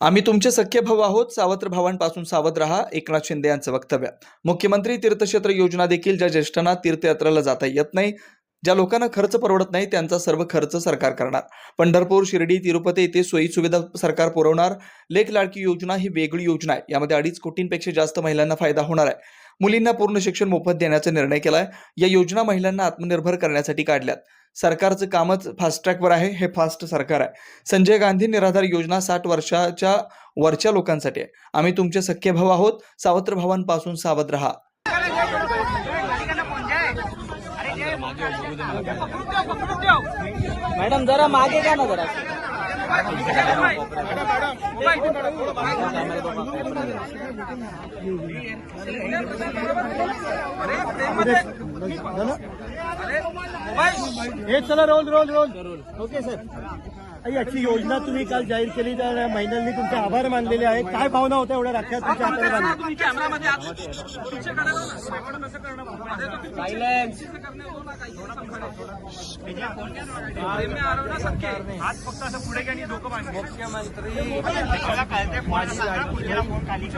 आम्ही तुमचे सख्य भाऊ आहोत. सावत्र भावांपासून सावध रहा. एकनाथ शिंदे यांचं वक्तव्य. मुख्यमंत्री तीर्थक्षेत्र योजना देखील ज्या ज्येष्ठांना तीर्थयात्रेला जाता येत नाही ज्या लोकांना खर्च परवडत नाही त्यांचा सर्व खर्च सरकार करणार. पंढरपूर शिर्डी तिरुपती येथे सोयी सुविधा सरकार पुरवणार. लेख लाडकी योजना ही वेगळी योजना आहे. यामध्ये अडीच कोटींपेक्षा जास्त महिलांना फायदा होणार आहे. मुलींना पूर्ण शिक्षण मोफत देण्याचा निर्णय केलाय. या योजना महिलांना आत्मनिर्भर करण्यासाठी काढल्यात. सरकारचं कामच फास्ट ट्रॅकवर आहे. हे फास्ट सरकार आहे. संजय गांधी निराधार योजना साठ वर्षाच्या वरच्या लोकांसाठी आहे. आम्ही तुमचे सख्खे भाऊ आहोत. सावत्र भावांपासून सावध रहा. मॅडम जरा मागे घ्या ना जरा. हे चला roll roll roll. Okay sir. याची योजना तुम्ही काल जाहीर केली त्या महिलांनी तुमचे आभार मानलेले आहेत. काय भावना होत्या एवढ्या राख्या तुमच्या हाताने मुख्यमंत्री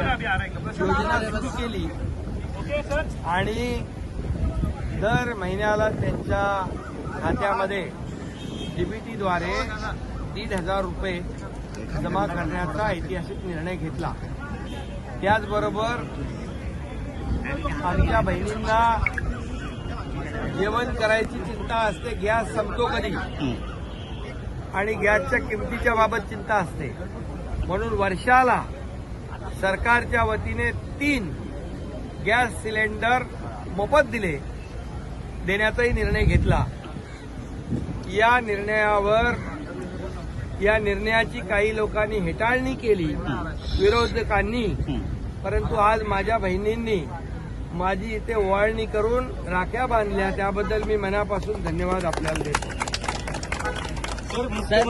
योजना सुरू केली आणि दर महिन्याला त्यांच्या खात्यामध्ये डीबीटीद्वारे दीड हजार रुपये जमा करण्याचा ऐतिहासिक निर्णय घेतला. त्याचबरोबर आमच्या बहिणींना जेवण करायची चिंता असते गॅस संपतो कधी? आणि गॅसच्या किमतीच्या बाबत चिंता असते. म्हणून वर्षाला सरकारच्या वतीने तीन गॅस सिलेंडर मोफत दिले देण्याचाही निर्णय घेतला. या निर्णयावर या निर्णयाची काही लोकांनी हेटाळणी केली. विरोधकांनी परंतु आज माझ्या बहिणींनी माझी इथे ओवाळणी करून राख्या बांधल्या त्याबद्दल मी मनापासून धन्यवाद आपल्याला देतो.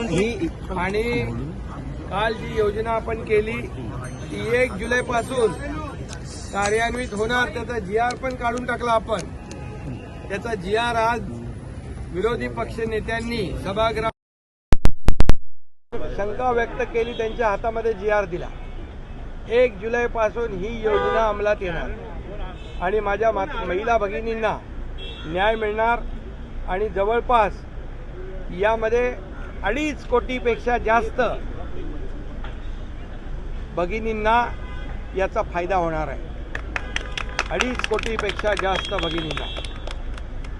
ही आणि काल जी योजना आपण केली ती एक जुलै पासून कार्यान्वित होणार त्याचा जी आर पण काढून टाकला आपण. त्याचा जी आर आज विरोधी पक्ष नेत्यांनी सभागृह शंका व्यक्त केली त्यांच्या हातामध्ये जी आर दिला. एक जुलैपासून ही योजना अंमलात येणार. आणि माझ्या मात- महिला भगिनींना न्याय मिळणार आणि जवळपास यामध्ये अडीच कोटीपेक्षा जास्त भगिनींना याचा फायदा होणार आहे. अडीच कोटीपेक्षा जास्त भगिनींना.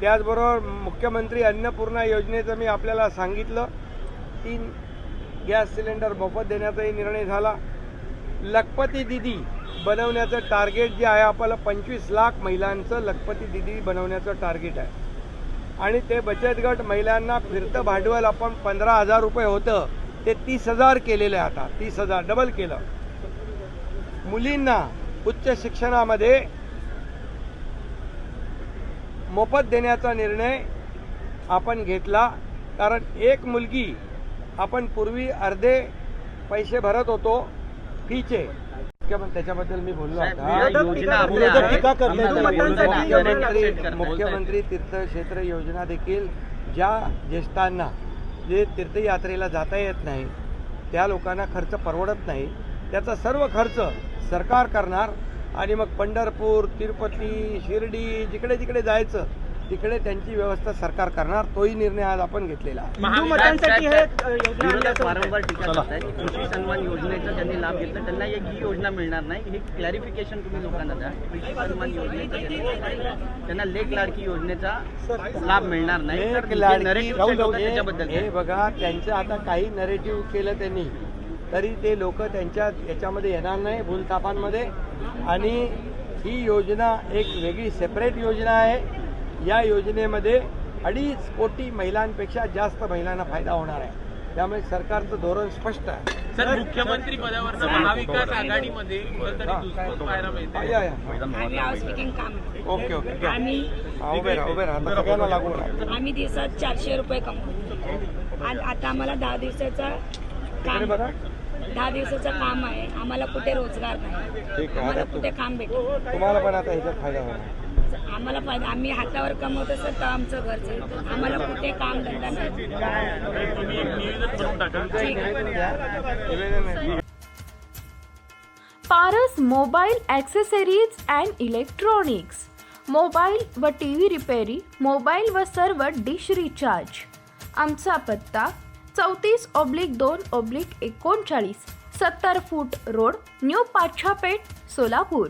त्याचबरोबर मुख्यमंत्री अन्नपूर्णा योजनेचं मी आपल्याला सांगितलं. तीन गॅस सिलेंडर मोफत देण्याचाही निर्णय झाला. लखपती दिदी बनवण्याचं टार्गेट जे आहे आपल्याला पंचवीस लाख महिलांचं लखपती दिदी बनवण्याचं टार्गेट आहे. आणि ते बचत गट महिलांना फिरतं भांडवल आपण पंधरा हजार रुपये होतं ते तीस हजार केलेलं आहे आता. तीस हजार डबल केलं. मुलींना उच्च शिक्षणामध्ये मोफत देण्याचा निर्णय आपण घेतला कारण एक मुलगी आपण पूर्वी अर्धे पैसे भरत होतो फीचे मुख्यमंत्री त्याच्याबद्दल मी बोललो आता. मुख्यमंत्री तीर्थक्षेत्र योजना देखील ज्या ज्येष्ठांना जे तीर्थयात्रेला जाता येत नाही त्या लोकांना खर्च परवडत नाही. त्याचा सर्व खर्च सरकार करणार आणि मग पंढरपूर तिरुपती शिर्डी जिकडे जिकडे जायचं तिकडे त्यांची व्यवस्था सरकार करणार तोही निर्णय आज आपण घेतलेला मतांसाठी हे वारंवार टीका करतायत. की कृषी सन्मान योजनेचा ज्यांनी लाभ घेतला. त्यांना एक ही योजना मिळणार नाही. हे क्लॅरिफिकेशन तुम्ही लोकांना द्या. कृषी सन्मान योजनेचा त्यांना लेख लाडकी योजनेचा लाभ मिळणार नाही. हे बघा त्यांचं आता काही नरेटिव्ह केलं त्यांनी तरी ते लोक त्यांच्या याच्यामध्ये येणार नाही भूलथापांमध्ये. आणि ही योजना एक वेगळी सेपरेट योजना आहे. या योजनेमध्ये अडीच कोटी महिलांपेक्षा जास्त महिलांना फायदा होणार आहे. त्यामुळे सरकारचं धोरण स्पष्ट आहे. सर मुख्यमंत्री पदावर महाविकास आघाडीमध्ये. Okay okay. हा, उभे राहा उभे राहा. सगळ्यांना राहा. आम्ही दिवसात चारशे रुपये कमवतो. आणि आता आम्हाला दहा दिवसाचा काम बघा. दहा दिवसाचं काम आहे. आम्हाला कुठे रोजगार नाही. ठीक आहे आम्हाला कुठे काम भेटेल? तुम्हाला पण आता ह्याच्यात फायदा होणार आम्हाला पाहिजे आम्ही हातावर कमवत असत तर आमचं घर चालतं. आम्हाला कुठे काम धंदा नाही. Paras mobile accessories and electronics. Mobile व टी व्ही रिपेरी मोबाईल व सर्व डिश रिचार्ज. आमचा पत्ता चौतीस ऑब्लिक दोन ऑब्लिक एकोणचाळीस सत्तर foot road new Pachhapeth Solapur.